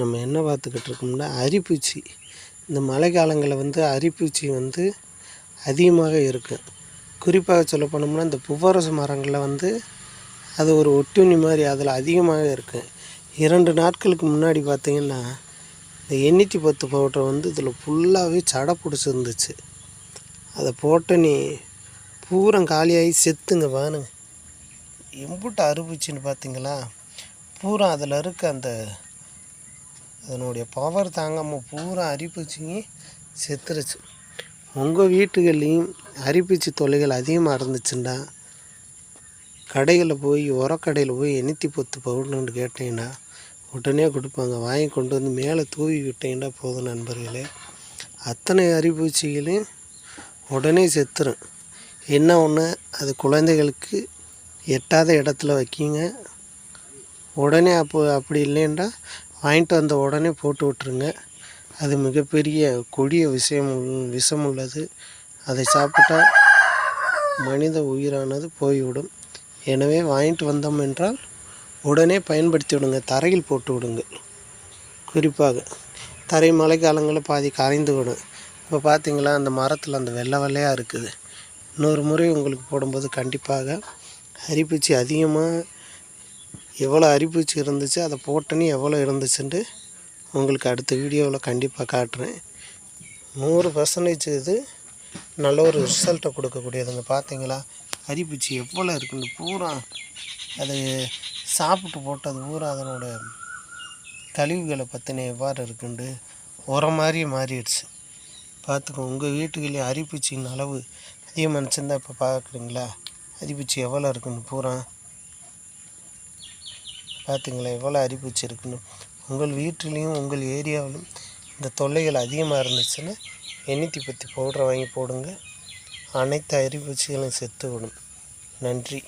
நம்ம என்ன பார்த்துக்கிட்டு இருக்கோம்னா அரிப்பூச்சி. இந்த மழை காலங்களில் வந்து அரிப்பூச்சி வந்து அதிகமாக இருக்கும் குறிப்பாக சொல்ல போனோம்னா இந்த புவரசு மரங்களில் வந்து அது ஒரு ஒட்டுண்ணி மாதிரி அதில் அதிகமாக இருக்கும் இரண்டு நாட்களுக்கு முன்னாடி பார்த்திங்கன்னா இந்த எண்ணூற்றி பத்து பவுடர் வந்து இதில் ஃபுல்லாகவே சடை பிடிச்சிருந்துச்சு. அதை போட்டனி பூரம் காலியாகி செத்துங்க பாருங்க. எம்புட்டு அறுபூச்சின்னு பார்த்திங்களா? பூரம் அதில் இருக்க அந்த அதனுடைய பவர் தாங்காமல் பூரா அரிப்பூச்சிங்க செத்துருச்சு. உங்கள் வீட்டுகள்லேயும் அரிப்பூச்சி தொல்லைகள் அதிகமாக இருந்துச்சுன்னா கடைகளில் போய் உரக்கடையில் போய் எண்ணெத்தி பத்து பவுடர்னு கேட்டீங்கன்னா உடனே கொடுப்பாங்க. வாங்கி கொண்டு வந்து மேலே தூவி விட்டீங்கன்னா போதும் நண்பர்களே. அத்தனை அரிப்பூச்சிகளையும் உடனே செத்துரும். என்ன ஒன்று அது குழந்தைகளுக்கு எட்டாத இடத்துல வைக்கிங்க. உடனே அப்போ அப்படி இல்லைன்னா வாங்கிட்டு வந்த உடனே போட்டு விட்ருங்க அது மிகப்பெரிய கொடிய விஷயம் விஷம் உள்ளது அதை சாப்பிட்டா மனித உயிரானது போய்விடும். எனவே வாங்கிட்டு வந்தோம் என்றால் உடனே பயன்படுத்தி விடுங்க. தரையில் போட்டு விடுங்க. குறிப்பாக தரை மழை காலங்களில் பாதி கரைந்து விடும். இப்போ பார்த்தீங்களா அந்த மரத்தில் அந்த வெள்ளை வெள்ளையாக இருக்குது. இன்னொரு முறை உங்களுக்கு போடும்போது கண்டிப்பாக அரிப்பூச்சி அதிகமாக எவ்வளோ அரிப்பூச்சி இருந்துச்சு அதை போட்டோன்னே எவ்வளோ இருந்துச்சுன்ட்டு உங்களுக்கு அடுத்த வீடியோவில் கண்டிப்பாக காட்டுறேன். நூறு பர்சன்டேஜ் இது நல்ல ஒரு ரிசல்ட்டை கொடுக்கக்கூடியதுங்க. பார்த்தீங்களா? அரிப்பூச்சி எவ்வளோ இருக்குன்னு பூரா அது சாப்பிட்டு போட்டது பூரா அதனோட கழிவுகளை பற்றின எவ்வாறு இருக்குண்டு உரம் மாதிரி மாறிடுச்சு. பார்த்துக்கோ உங்கள் வீட்டுக்குள்ளேயே அரிப்பூச்சியின் அளவு அதிகமாக இருந்துச்சுன்னா இப்போ பார்க்குறீங்களா? அரிப்பூச்சி எவ்வளோ இருக்குன்னு பூரா பார்த்தீங்களா எவ்வளோ அரிப்பூச்சி இருக்குன்னு உங்கள் வீட்டிலையும் உங்கள் ஏரியாவிலும் இந்த தொல்லைகள் அதிகமாக இருந்துச்சுன்னா எண்ணெய் பற்றி பவுடரை வாங்கி போடுங்க. அனைத்து அரிப்பூச்சிகளும் செத்து விடும் நன்றி.